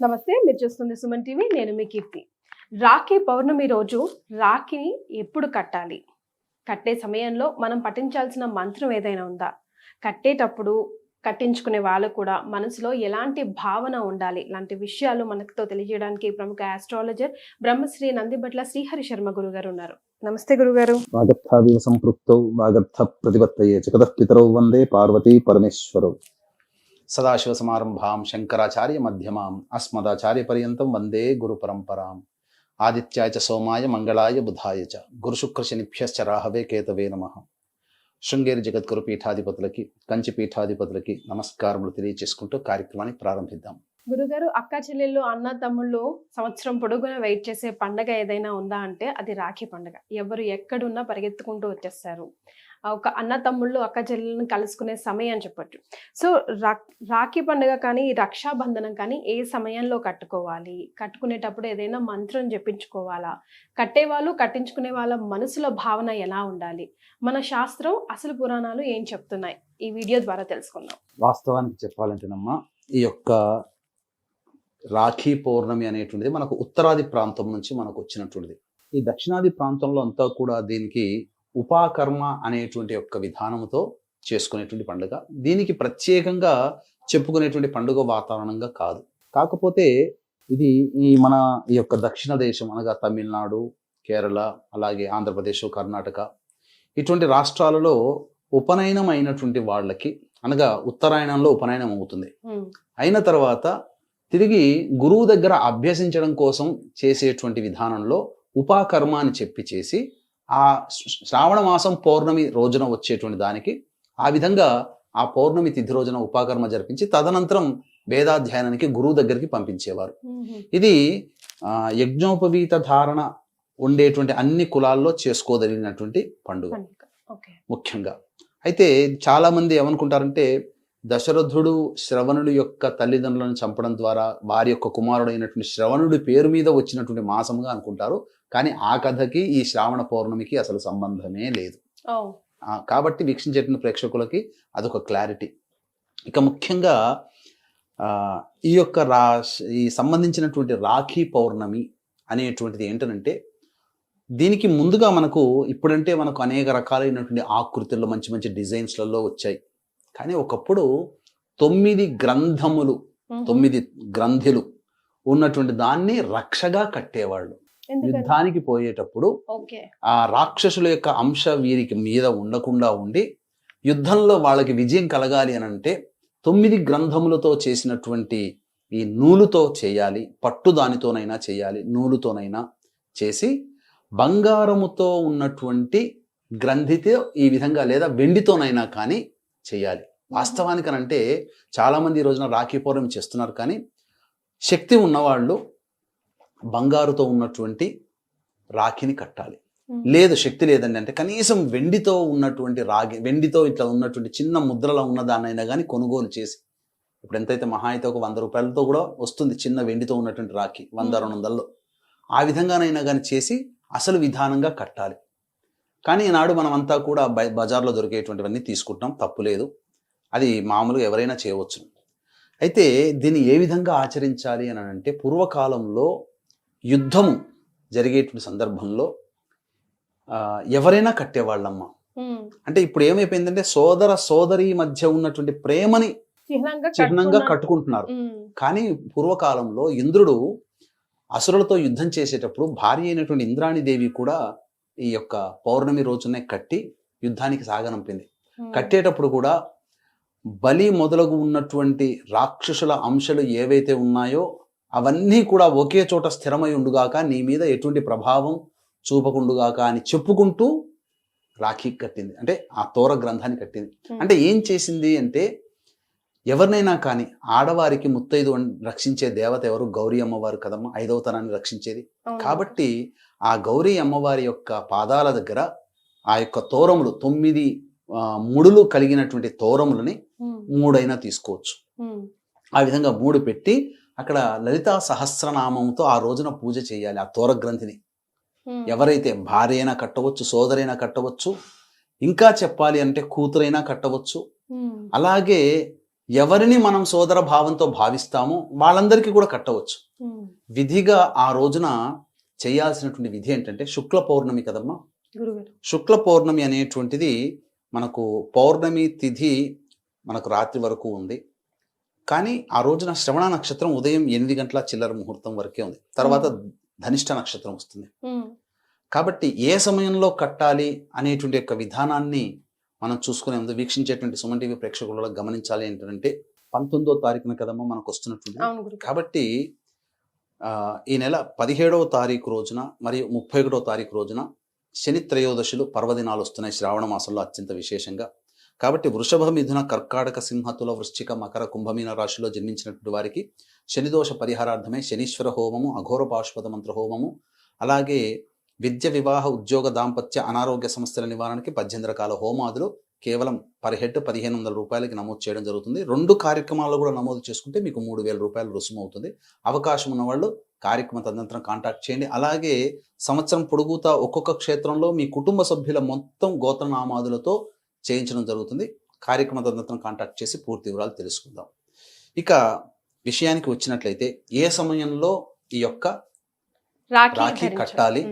నమస్తే మీరు చూస్తుంది సుమన్ టీవీ నేను మీ కీర్తి. రాఖీ పౌర్ణమి రోజు రాఖీని ఎప్పుడు కట్టాలి? కట్టే సమయంలో మనం పఠించాల్సిన మంత్రం ఏదైనా ఉందా? కట్టేటప్పుడు కట్టించుకునే వాళ్ళు కూడా మనసులో ఎలాంటి భావన ఉండాలి? ఇలాంటి విషయాలు మనతో తెలియజేయడానికి ప్రముఖ ఆస్ట్రాలజర్ బ్రహ్మశ్రీ నందిబట్ల శ్రీహరి శర్మ గురుగారు ఉన్నారు. నమస్తే గురుగారు. వాగర్థ సంపృక్తౌ వాగర్థ ప్రతిపత్తయే పితరౌ వందే పార్వతీ పరమేశ్వరౌ. సదాశివసమారంభాం శంకరాచార్య మధ్యమాం అస్మదాచార్య పర్యంతం వందే గురు పరంపరాం. ఆదిత్యాయ చ సోమాయ మంగళాయ బుధాయ చ. గురుశుక్రశనిభ్యశ్చ రాహవే కేతవే నమ. శృంగేరి జగద్గురు పీఠాధిపతులకి కంచి పీఠాధిపతులకి నమస్కారములు తెలియచేసుకుంటూ కార్యక్రమాన్ని ప్రారంభిద్దాం. గురుగారు అక్క చెల్లెళ్ళు అన్న తమ్ముళ్ళు సంవత్సరం పొడుగున వెయిట్ చేసే పండగ ఏదైనా ఉందా అంటే అది రాఖీ పండగ. ఎవరు ఎక్కడున్నా పరిగెత్తుకుంటూ వచ్చేస్తారు. ఒక అన్న తమ్ముళ్ళు అక్క చెల్లెలను కలుసుకునే సమయం అని చెప్పొచ్చు. సో రా రాఖీ పండుగ కానీ రక్షాబంధనం కానీ ఏ సమయంలో కట్టుకోవాలి? కట్టుకునేటప్పుడు ఏదైనా మంత్రం జపించుకోవాలా? కట్టేవాళ్ళు కట్టించుకునే వాళ్ళ మనసులో భావన ఎలా ఉండాలి? మన శాస్త్రం అసలు పురాణాలు ఏం చెప్తున్నాయి? ఈ వీడియో ద్వారా తెలుసుకుందాం. వాస్తవానికి చెప్పాలంటేనమ్మా ఈ యొక్క రాఖీ పౌర్ణమి అనేటువంటిది మనకు ఉత్తరాది ప్రాంతం నుంచి మనకు వచ్చినటువంటిది. ఈ దక్షిణాది ప్రాంతంలో అంతా కూడా దీనికి ఉపాకర్మ అనేటువంటి యొక్క విధానంతో చేసుకునేటువంటి పండుగ. దీనికి ప్రత్యేకంగా చెప్పుకునేటువంటి పండుగ వాతావరణంగా కాదు. కాకపోతే ఇది ఈ మన ఈ యొక్క దక్షిణ దేశం అనగా తమిళనాడు కేరళ అలాగే ఆంధ్రప్రదేశ్ కర్ణాటక ఇటువంటి రాష్ట్రాలలో ఉపనయనం అయినటువంటి వాళ్ళకి అనగా ఉత్తరాయణంలో ఉపనయనం అవుతుంది. అయిన తర్వాత తిరిగి గురువు దగ్గర అభ్యసించడం కోసం చేసేటువంటి విధానంలో ఉపాకర్మ అని చెప్పి చేసి ఆ శ్ర- శ్రావణ మాసం పౌర్ణమి రోజున వచ్చేటువంటి దానికి ఆ విధంగా ఆ పౌర్ణమి తిథి రోజున ఉపాకర్మ జరిపించి తదనంతరం వేదాధ్యయనానికి గురువు దగ్గరికి పంపించేవారు. ఇది ఆ, యజ్ఞోపవీత ధారణ ఉండేటువంటి అన్ని కులాల్లో చేసుకోదగినటువంటి పండుగ. ముఖ్యంగా. అయితే చాలా మంది ఏమనుకుంటారంటే దశరథుడు శ్రవణుడి యొక్క తల్లిదండ్రులను చంపడం ద్వారా వారి యొక్క కుమారుడైనటువంటి శ్రవణుడి పేరు మీద వచ్చినటువంటి మాసముగా అనుకుంటారు. కానీ ఆ కథకి ఈ శ్రావణ పౌర్ణమికి అసలు సంబంధమే లేదు. కాబట్టి వీక్షించేటువంటి ప్రేక్షకులకి అదొక క్లారిటీ. ఇక ముఖ్యంగా ఈ యొక్క రా ఈ సంబంధించినటువంటి రాఖీ పౌర్ణమి అనేటువంటిది ఏంటనంటే దీనికి ముందుగా మనకు ఇప్పుడంటే మనకు అనేక రకాలైనటువంటి ఆకృతుల్లో మంచి మంచి డిజైన్స్లలో వచ్చాయి. కానీ ఒకప్పుడు తొమ్మిది గ్రంథములు తొమ్మిది గ్రంథులు ఉన్నటువంటి దాన్ని రక్షగా కట్టేవాళ్ళు. యుద్ధానికి పోయేటప్పుడు ఆ రాక్షసుల యొక్క అంశ వీరికి మీద ఉండకుండా ఉండి యుద్ధంలో వాళ్ళకి విజయం కలగాలి అని అంటే తొమ్మిది గ్రంథములతో చేసినటువంటి ఈ నూలుతో చేయాలి పట్టు దానితోనైనా చేయాలి నూలుతోనైనా చేసి బంగారముతో ఉన్నటువంటి గ్రంథితో ఈ విధంగా లేదా వెండితోనైనా కానీ చేయాలి. వాస్తవానికనంటే చాలామంది ఈ రోజున రాఖీ పౌర్ణమి చేస్తున్నారు కానీ శక్తి ఉన్నవాళ్ళు బంగారుతో ఉన్నటువంటి రాఖీని కట్టాలి. లేదు శక్తి లేదండి అంటే కనీసం వెండితో ఉన్నటువంటి రాగి వెండితో ఇట్లా ఉన్నటువంటి చిన్న ముద్రలో ఉన్న దాన్నైనా కానీ కొనుగోలు చేసి ఇప్పుడు ఎంతైతే మహా అయితే ఒక వంద రూపాయలతో కూడా వస్తుంది చిన్న వెండితో ఉన్నటువంటి రాఖీ వంద. రెండు వందల్లో ఆ విధంగానైనా కానీ చేసి అసలు విధానంగా కట్టాలి. కానీ ఈనాడు మనం అంతా కూడా బజార్లో దొరికేటువంటివన్నీ తీసుకుంటాం తప్పులేదు అది మామూలుగా ఎవరైనా చేయవచ్చు అయితే దీన్ని ఏ విధంగా ఆచరించాలి అని అంటే పూర్వకాలంలో యుద్ధము జరిగేటువంటి సందర్భంలో ఆ, ఎవరైనా కట్టేవాళ్ళమ్మ. అంటే ఇప్పుడు ఏమైపోయిందంటే సోదర సోదరి మధ్య ఉన్నటువంటి ప్రేమని చిహ్నంగా కట్టుకుంటున్నారు. కానీ పూర్వకాలంలో ఇంద్రుడు అసురులతో యుద్ధం చేసేటప్పుడు భార్య అయినటువంటి ఇంద్రాణిదేవి కూడా ఈ యొక్క పౌర్ణమి రోజునే కట్టి యుద్ధానికి సాగనంపింది. కట్టేటప్పుడు కూడా బలి మొదలగు ఉన్నటువంటి రాక్షసుల అంశాలు ఏవైతే ఉన్నాయో అవన్నీ కూడా ఒకే చోట స్థిరమై ఉండుగాక నీ మీద ఎటువంటి ప్రభావం చూపకుండుగాక అని చెప్పుకుంటూ రాఖీ కట్టింది. అంటే ఆ తోర గ్రంథాన్ని కట్టింది. అంటే ఏం చేసింది అంటే ఎవరినైనా కానీ ఆడవారికి ముత్తైదు రక్షించే దేవత ఎవరు? గౌరీ అమ్మవారు కదమ్మా. ఐదవ తరాన్ని రక్షించేది. కాబట్టి ఆ గౌరీ అమ్మవారి యొక్క పాదాల దగ్గర ఆ యొక్క తోరములు తొమ్మిది ఆ, ముడులు కలిగినటువంటి తోరములని మూడైనా తీసుకోవచ్చు. ఆ విధంగా మూడు పెట్టి అక్కడ లలితా సహస్రనామంతో ఆ రోజున పూజ చేయాలి ఆ తోర గ్రంథిని ఎవరైతే భార్య అయినా కట్టవచ్చు సోదరైనా కట్టవచ్చు ఇంకా చెప్పాలి అంటే కూతురైనా కట్టవచ్చు. అలాగే ఎవరిని మనం సోదర భావంతో భావిస్తామో వాళ్ళందరికీ కూడా కట్టవచ్చు. విధిగా ఆ రోజున చేయాల్సినటువంటి విధి ఏంటంటే శుక్ల పౌర్ణమి కదమ్మా. శుక్ల పౌర్ణమి అనేటువంటిది మనకు పౌర్ణమి తిథి మనకు రాత్రి వరకు ఉంది. కానీ ఆ రోజున శ్రవణ నక్షత్రం ఉదయం ఎనిమిది గంటల చిల్లర ముహూర్తం వరకే ఉంది. తర్వాత ధనిష్ట నక్షత్రం వస్తుంది. కాబట్టి ఏ సమయంలో కట్టాలి అనేటువంటి యొక్క విధానాన్ని మనం చూసుకునే ముందు వీక్షించేటువంటి సుమన్ టీవీ ప్రేక్షకులలో గమనించాలి ఏంటంటే పంతొమ్మిదో తారీఖున కదమ్మా మనకు గురు కాబట్టి ఈ నెల పదిహేడవ తారీఖు రోజున మరియు ముప్పై ఒకటో తారీఖు రోజున శని త్రయోదశులు పర్వదినాలు వస్తున్నాయి. శ్రావణ మాసంలో అత్యంత విశేషంగా. కాబట్టి వృషభ మిథున కర్కాటక సింహతుల వృశ్చిక మకర కుంభమీన రాశిలో జన్మించినటువంటి వారికి శనిదోష పరిహారార్థమే శనీశ్వర హోమము అఘోర పాశుపత మంత్ర హోమము అలాగే విద్య వివాహ ఉద్యోగ దాంపత్య అనారోగ్య సమస్యల నివారణకి పద్దెనిమిది రకాల హోమాదులు కేవలం పర్ హెడ్ పదిహేను వందల రూపాయలకి నమోదు చేయడం జరుగుతుంది. రెండు కార్యక్రమాల్లో కూడా నమోదు చేసుకుంటే మీకు మూడు వేల రూపాయలు రుసుము అవుతుంది. అవకాశం ఉన్నవాళ్ళు కార్యక్రమ తదనంతరం కాంటాక్ట్ చేయండి. అలాగే సంవత్సరం పొడుగుతా ఒక్కొక్క క్షేత్రంలో మీ కుటుంబ సభ్యుల మొత్తం గోత్రనామాదులతో చేయించడం జరుగుతుంది కార్యక్రమ తదనంతరం కాంటాక్ట్ చేసి పూర్తి వివరాలు తెలుసుకుందాం ఇక విషయానికి వచ్చినట్లయితే ఏ సమయంలో ఈ యొక్క రాఖీ. కట్టాలి.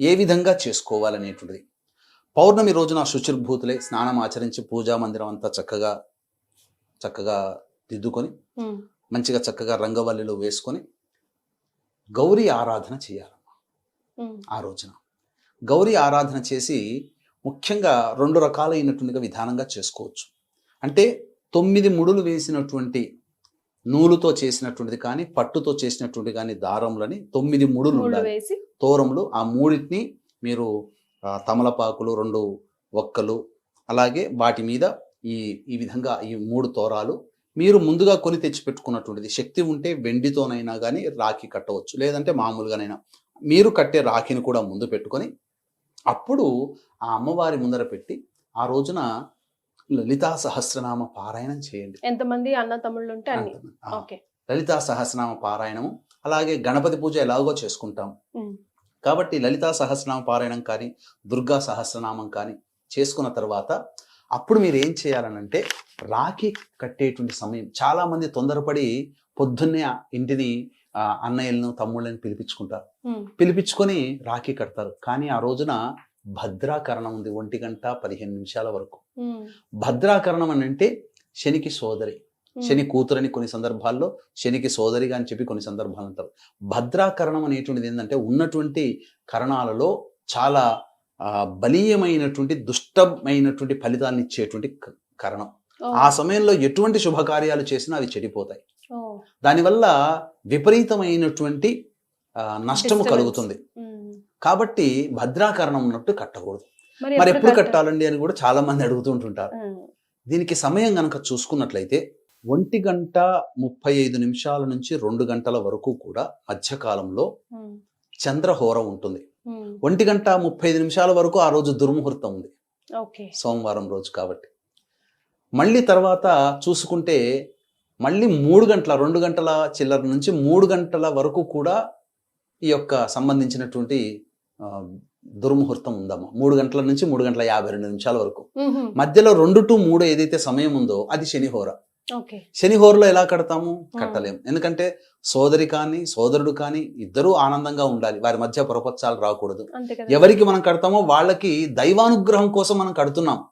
ఏ విధంగా చేసుకోవాలనేటువంటిది పౌర్ణమి రోజున శుచిర్భూతులై స్నానం ఆచరించి పూజా మందిరం అంతా చక్కగా చక్కగా దిద్దుకొని. మంచిగా చక్కగా రంగవల్లిలో వేసుకొని గౌరీ ఆరాధన చేయాలి ఉమ్. ఆ రోజున గౌరీ ఆరాధన చేసి ముఖ్యంగా రెండు రకాలైనటువంటిగా విధానంగా చేసుకోవచ్చు. అంటే తొమ్మిది ముడులు వేసినటువంటి నూలుతో చేసినటువంటిది కానీ పట్టుతో చేసినటువంటి కానీ దారములని తొమ్మిది ముడులు ఉండాలి. వేసి తోరములు ఆ మూడింటిని మీరు తమలపాకులు రెండు ఒక్కలు అలాగే వాటి మీద ఈ ఈ విధంగా ఈ మూడు తోరాలు మీరు ముందుగా కొని తెచ్చిపెట్టుకున్నటువంటిది. శక్తి ఉంటే వెండితోనైనా కానీ రాఖీ కట్టవచ్చు. లేదంటే మామూలుగానైనా మీరు కట్టే రాఖీని కూడా ముందు పెట్టుకొని అప్పుడు ఆ అమ్మవారి ముందర పెట్టి ఆ రోజున లలితా సహస్రనామ పారాయణం చేయండి ఎంతమంది అన్న తమ్ముళ్ళు ఉంటే అన్ని అంతమంది. ఆ. ఓకే లలితా సహస్రనామ పారాయణము అలాగే గణపతి పూజ ఎలాగో చేసుకుంటాం. కాబట్టి లలితా సహస్రనామ పారాయణం కానీ దుర్గా సహస్రనామం కానీ చేసుకున్న తర్వాత అప్పుడు మీరు ఏం చేయాలనంటే రాఖీ కట్టేటువంటి సమయం చాలా మంది తొందరపడి పొద్దున్నే ఇంటిని అన్నయ్యలను తమ్ముళ్ళని పిలిపించుకుంటారు. పిలిపించుకొని రాఖీ కడతారు కానీ ఆ రోజున భద్రాకరణం ఉంది ఒంటి గంట పదిహేను నిమిషాల వరకు. భద్రాకరణం అని అంటే శనికి సోదరి. శని కూతురని కొన్ని సందర్భాల్లో శనికి సోదరిగా అని చెప్పి కొన్ని సందర్భాలు అంటారు భద్రాకరణం అనేటువంటిది ఏంటంటే ఉన్నటువంటి కరణాలలో చాలా బలీయమైనటువంటి దుష్టమైనటువంటి ఫలితాలను ఇచ్చేటువంటి కరణం. ఆ సమయంలో ఎటువంటి శుభకార్యాలు చేసినా అవి చెడిపోతాయి. దానివల్ల విపరీతమైనటువంటి నష్టము. కలుగుతుంది. కాబట్టి భద్రాకరణం ఉన్నట్టు కట్టకూడదు మరి ఎప్పుడు కట్టాలి? కట్టాలండి అని కూడా చాలా మంది అడుగుతుంటుంటారు. దీనికి సమయం గనక చూసుకున్నట్లయితే ఒంటి గంట ముప్పై ఐదు నిమిషాల నుంచి రెండు గంటల వరకు కూడా మధ్యకాలంలో. చంద్రహోర ఉంటుంది. ఒంటి గంట ముప్పై ఐదు నిమిషాల వరకు ఆ రోజు దుర్ముహూర్తం ఉంది సోమవారం రోజు కాబట్టి మళ్ళీ తర్వాత చూసుకుంటే మళ్ళీ మూడు గంటల రెండు గంటల చిల్లర నుంచి మూడు గంటల వరకు కూడా ఈ యొక్క సంబంధించినటువంటి దుర్ముహూర్తం ఉందమ్మా. మూడు గంటల నుంచి మూడు గంటల యాభై రెండు నిమిషాల వరకు. మధ్యలో రెండు టు మూడు ఏదైతే సమయం ఉందో అది శనిహోర శనిహోరలో ఎలా కడతాము? కట్టలేము ఎందుకంటే సోదరి కానీ సోదరుడు కానీ ఇద్దరూ ఆనందంగా ఉండాలి. వారి మధ్య పొరపచ్చాలు రాకూడదు. ఎవరికి మనం కడతామో వాళ్ళకి దైవానుగ్రహం కోసం మనం కడుతున్నాం.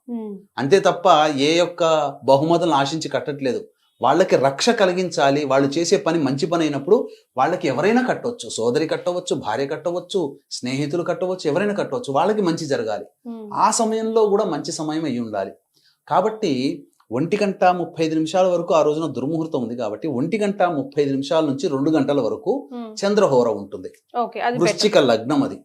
అంతే తప్ప ఏ యొక్క బహుమతులను ఆశించి కట్టట్లేదు. వాళ్ళకి రక్ష కలిగించాలి వాళ్ళు చేసే పని మంచి పని అయినప్పుడు వాళ్ళకి ఎవరైనా కట్టవచ్చు సోదరి కట్టవచ్చు భార్య కట్టవచ్చు స్నేహితులు కట్టవచ్చు ఎవరైనా కట్టవచ్చు వాళ్ళకి మంచి జరగాలి. ఆ సమయంలో కూడా మంచి సమయం అయి ఉండాలి కాబట్టి ఒంటి గంట ముప్పై ఐదు నిమిషాల వరకు ఆ రోజున దుర్ముహూర్తం ఉంది కాబట్టి ఒంటి గంట ముప్పై ఐదు నిమిషాల నుంచి రెండు గంటల వరకు. చంద్రహోర ఉంటుంది. వృశ్చిక లగ్నం అది.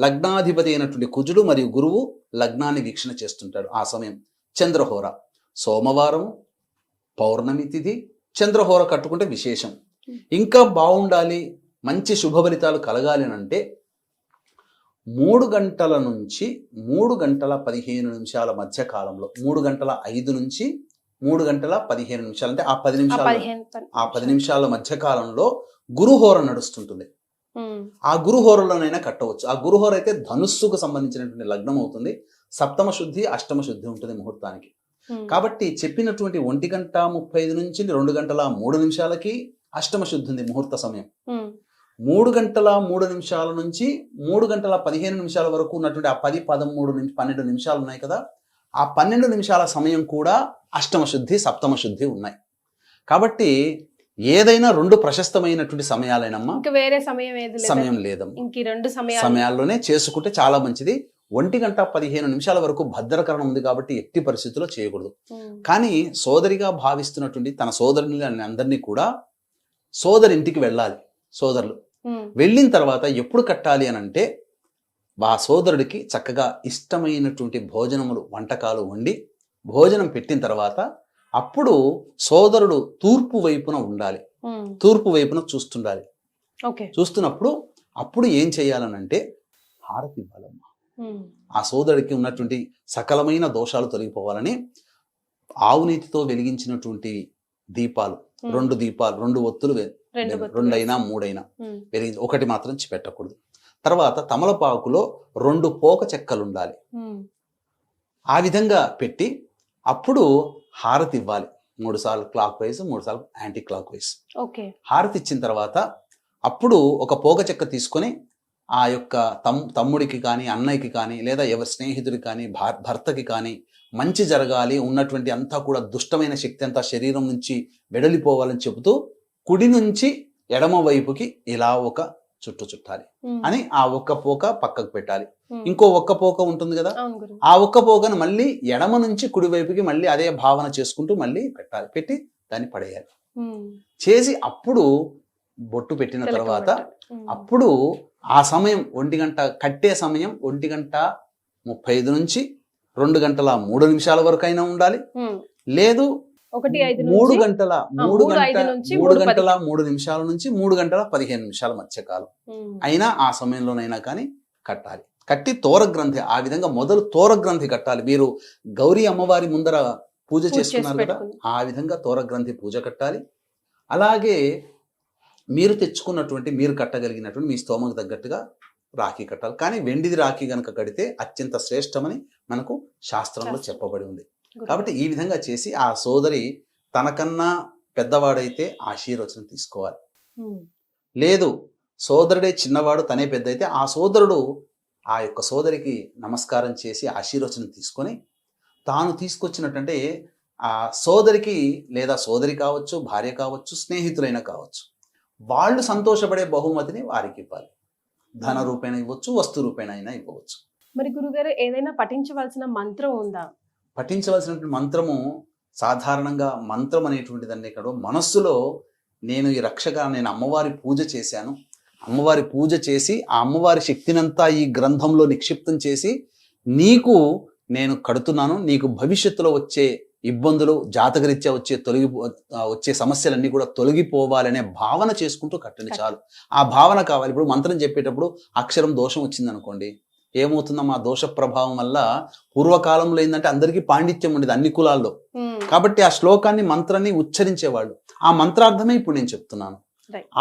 లగ్నాధిపతి అయినటువంటి కుజుడు మరియు గురువు లగ్నాన్ని వీక్షణ చేస్తుంటాడు ఆ సమయం చంద్రహోర సోమవారం పౌర్ణమి తిథి చంద్రహోర కట్టుకుంటే విశేషం. ఇంకా బాగుండాలి మంచి శుభ ఫలితాలు కలగాలి అని అంటే మూడు గంటల నుంచి మూడు గంటల పదిహేను నిమిషాల మధ్య కాలంలో మూడు గంటల ఐదు నుంచి మూడు గంటల పదిహేను నిమిషాలు అంటే ఆ పది నిమిషాలు ఆ పది నిమిషాల మధ్య కాలంలో గురుహోర నడుస్తుంటుంది. ఆ గురుహోరలోనైనా కట్టవచ్చు. ఆ గురుహోర అయితే ధనుస్సుకు సంబంధించినటువంటి లగ్నం అవుతుంది. సప్తమ శుద్ధి అష్టమ శుద్ధి ఉంటుంది ముహూర్తానికి. కాబట్టి చెప్పినటువంటి ఒంటి గంట ముప్పై ఐదు నుంచి రెండు గంటల మూడు నిమిషాలకి అష్టమ శుద్ధి ఉంది ముహూర్త సమయం. మూడు గంటల మూడు నిమిషాల నుంచి మూడు గంటల పదిహేను నిమిషాల వరకు ఉన్నటువంటి ఆ పది పదమూడు నుంచి పన్నెండు నిమిషాలు ఉన్నాయి కదా ఆ పన్నెండు నిమిషాల సమయం కూడా అష్టమ శుద్ధి సప్తమ శుద్ధి ఉన్నాయి. కాబట్టి ఏదైనా రెండు ప్రశస్తమైనటువంటి సమయాలైనమ్మా. ఇంకా వేరే సమయం సమయం లేదమ్మా. ఇంక ఈ రెండు సమయాలు సమయాల్లోనే చేసుకుంటే చాలా మంచిది. ఒంటి గంట పదిహేను నిమిషాల వరకు భద్రకరణం ఉంది కాబట్టి ఎట్టి పరిస్థితుల్లో చేయకూడదు. కానీ సోదరిగా భావిస్తున్నటువంటి తన సోదరుని అందరినీ కూడా సోదరి ఇంటికి వెళ్ళాలి సోదరులు. వెళ్ళిన తర్వాత ఎప్పుడు కట్టాలి అని అంటే ఆ సోదరుడికి చక్కగా ఇష్టమైనటువంటి భోజనములు వంటకాలు వండి భోజనం పెట్టిన తర్వాత అప్పుడు సోదరుడు తూర్పు వైపున ఉండాలి. తూర్పు వైపున చూస్తుండాలి. ఓకే. చూస్తున్నప్పుడు అప్పుడు ఏం చేయాలనంటే హారతి ఇవ్వాలమ్మా ఆ సోదరుడికి ఉన్నటువంటి సకలమైన దోషాలు తొలగిపోవాలని ఆవునీతితో వెలిగించినటువంటి దీపాలు రెండు దీపాలు రెండు ఒత్తులు. రెండైనా మూడైనా వెలిగించి ఒకటి మాత్రం పెట్టకూడదు తర్వాత తమలపాకులో రెండు పోక చెక్కలు ఉండాలి ఆ విధంగా పెట్టి అప్పుడు హారతి ఇవ్వాలి. మూడు సార్లు క్లాక్ వైజ్ మూడు సార్లు యాంటీ క్లాక్ వైజ్. ఓకే. హారతి ఇచ్చిన తర్వాత అప్పుడు ఒక పోగ చెక్క తీసుకొని ఆ యొక్క తమ్ తమ్ముడికి కానీ అన్నయ్యకి కానీ లేదా ఎవరి స్నేహితుడికి కానీ భర్తకి కానీ మంచి జరగాలి ఉన్నటువంటి అంతా కూడా దుష్టమైన శక్తి అంతా శరీరం నుంచి వెడలిపోవాలని చెబుతూ కుడి నుంచి ఎడమ వైపుకి ఇలా ఒక చుట్టు చుట్టాలి. అని ఆ ఒక్క పోక పక్కకు పెట్టాలి. ఇంకో ఒక్క పోక ఉంటుంది కదా? ఆ ఒక్క పోకను మళ్ళీ ఎడమ నుంచి కుడి వైపుకి మళ్ళీ అదే భావన చేసుకుంటూ మళ్ళీ పెట్టాలి. పెట్టి దాన్ని పడేయాలి. చేసి అప్పుడు బొట్టు పెట్టిన తర్వాత అప్పుడు ఆ సమయం ఒంటి గంట కట్టే సమయం ఒంటి గంట ముప్పై ఐదు నుంచి రెండు గంటల మూడు నిమిషాల వరకు అయినా ఉండాలి. లేదు ఒకటి మూడు గంటల మూడు మూడు గంట ఐదు నుంచి మూడు గంటల మూడు నిమిషాల నుంచి మూడు గంటల పదిహేను నిమిషాల మధ్య కాలం ఉమ్, అయినా ఆ సమయంలోనైనా కానీ కట్టాలి. కట్టి తోర గ్రంథి ఆ విధంగా మొదలు తోర గ్రంథి కట్టాలి. మీరు గౌరీ అమ్మవారి ముందర పూజ పూజ చేసి చేసుకున్నారు కదా. ఆ విధంగా తోర గ్రంథి పూజ కట్టాలి. అలాగే మీరు తెచ్చుకున్నటువంటి మీరు కట్టగలిగినటువంటి మీ స్తోమకు తగ్గట్టుగా రాఖీ కట్టాలి కానీ వెండిది రాఖీ గనక కడితే అత్యంత శ్రేష్టమని మనకు శాస్త్రంలో శాస్త్రం. చెప్పబడి ఉంది. కాబట్టి ఈ విధంగా చేసి ఆ సోదరి తనకన్నా పెద్దవాడైతే ఆశీర్వచనం తీసుకోవాలి లేదు సోదరుడే చిన్నవాడు తనే పెద్ద అయితే ఆ సోదరుడు ఆ యొక్క సోదరికి నమస్కారం చేసి ఆశీర్వచనం తీసుకొని తాను తీసుకొచ్చినట్టంటే ఆ సోదరికి లేదా సోదరి కావచ్చు భార్య కావచ్చు స్నేహితులైనా కావచ్చు వాళ్ళు సంతోషపడే బహుమతిని వారికి ఇవ్వాలి. ధన రూపేణ ఇవ్వచ్చు వస్తు రూపేణ అయినా ఇవ్వవచ్చు. మరి గురుగారు ఏదైనా పఠించవలసిన మంత్రం ఉందా? పఠించవలసినటువంటి మంత్రము సాధారణంగా మంత్రం అనేటువంటిది అన్నీ ఇక్కడ. మనస్సులో నేను ఈ రక్షగా నేను అమ్మవారి పూజ చేశాను. అమ్మవారి పూజ చేసి ఆ అమ్మవారి శక్తినంతా ఈ గ్రంథంలో నిక్షిప్తం చేసి నీకు నేను కడుతున్నాను నీకు భవిష్యత్తులో వచ్చే ఇబ్బందులు జాతకరీత్యా వచ్చే తొలగి వచ్చే సమస్యలన్నీ కూడా తొలగిపోవాలనే భావన చేసుకుంటూ కట్టండి చాలు. ఆ భావన కావాలి. ఇప్పుడు మంత్రం చెప్పేటప్పుడు అక్షరం దోషం వచ్చింది అనుకోండి ఏమవుతుందమ్మా? ఆ దోష ప్రభావం వల్ల పూర్వకాలంలో ఏంటంటే అందరికీ పాండిత్యం ఉండేది అన్ని కులాల్లో. కాబట్టి ఆ శ్లోకాన్ని మంత్రాన్ని ఉచ్చరించేవాళ్ళు. ఆ మంత్రార్థమే ఇప్పుడు నేను చెప్తున్నాను.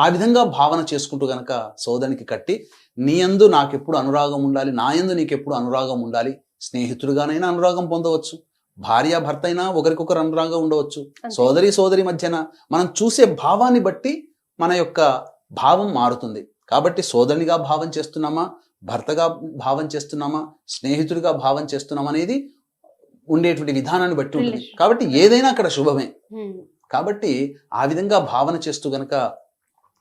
ఆ విధంగా భావన చేసుకుంటూ గనక సోదరికి కట్టి నీ యందు నాకెప్పుడు అనురాగం ఉండాలి నా యందు నీకెప్పుడు అనురాగం ఉండాలి స్నేహితుడుగానైనా అనురాగం పొందవచ్చు. భార్య భర్త అయినా ఒకరికొకరు అనురాగం ఉండవచ్చు. సోదరి సోదరి మధ్యన మనం చూసే భావాన్ని బట్టి మన యొక్క భావం మారుతుంది. కాబట్టి సోదరునిగా భావం చేస్తున్నామా? భర్తగా భావం చేస్తున్నామా? స్నేహితుడిగా భావం చేస్తున్నామా అనేది ఉండేటువంటి విధానాన్ని బట్టి ఉంటుంది. కాబట్టి ఏదైనా అక్కడ శుభమే. కాబట్టి ఆ విధంగా భావన చేస్తూ గనక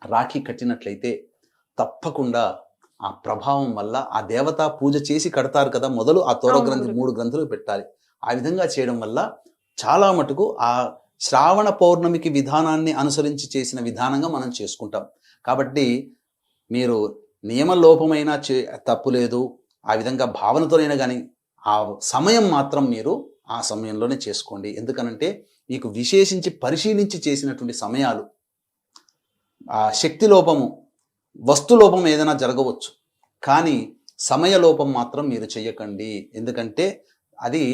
రాఖీ కట్టినట్లయితే తప్పకుండా ఆ ప్రభావం వల్ల ఆ దేవతా పూజ చేసి కడతారు కదా మొదలు. ఆ తోర గ్రంథి గురు. మూడు గ్రంథులు పెట్టాలి. ఆ విధంగా చేయడం వల్ల చాలా మటుకు ఆ శ్రావణ పౌర్ణమికి విధానాన్ని అనుసరించి చేసిన విధానంగా మనం చేసుకుంటాం. కాబట్టి మీరు నియమలోపమైనా చే తప్పు లేదు. ఆ విధంగా భావనతోనైనా కానీ ఆ సమయం మాత్రం మీరు ఆ సమయంలోనే చేసుకోండి. ఎందుకనంటే మీకు విశేషించి పరిశీలించి చేసినటువంటి సమయాలు ఆ శక్తి లోపము వస్తు లోపం ఏదైనా జరగవచ్చు. కానీ సమయ లోపం మాత్రం మీరు చేయకండి ఎందుకంటే అది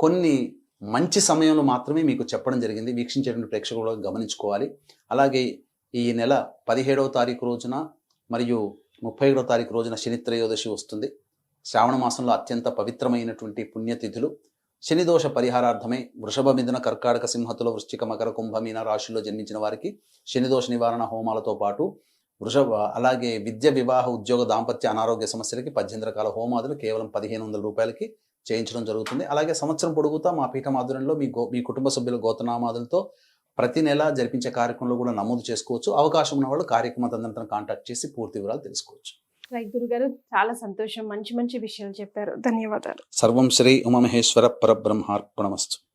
కొన్ని మంచి సమయంలో మాత్రమే మీకు చెప్పడం జరిగింది. వీక్షించేటువంటి ప్రేక్షకులు గమనించుకోవాలి. అలాగే ఈ నెల పదిహేడవ తారీఖు రోజున మరియు ముప్పై ఏడవ తారీఖు రోజున శని త్రయోదశి వస్తుంది. శ్రావణ మాసంలో అత్యంత పవిత్రమైనటువంటి పుణ్యతిథులు. శనిదోష పరిహారార్థమే పరిహారార్థమై వృషభ మిథున కర్కాటక సింహతుల వృశ్చిక మకర కుంభ మీన రాశుల్లో జన్మించిన వారికి శనిదోష నివారణ హోమాలతో పాటు వృషభ అలాగే విద్య వివాహ ఉద్యోగ దాంపత్య అనారోగ్య సమస్యలకి పద్దెనిమిది రకాల హోమాదులు కేవలం పదిహేను వందల రూపాయలకి చేయించడం జరుగుతుంది. అలాగే సంవత్సరం పొడుగుతా మా పీఠం ఆధ్వర్యంలో మీ గో మీ కుటుంబ సభ్యుల గోతనామాదులతో ప్రతి నెల జరిపించే కార్యక్రమంలో కూడా నమోదు చేసుకోవచ్చు. అవకాశం ఉన్న వాళ్ళు కార్యక్రమ తదనంతరం కాంటాక్ట్ చేసి పూర్తి వివరాలు తెలుసుకోవచ్చు. రైట్ గురుగారు చాలా సంతోషం. మంచి మంచి విషయాలు చెప్పారు. ధన్యవాదాలు. సర్వం శ్రీ ఉమమహేశ్వర పరబ్రహ్మార్పణమస్తు.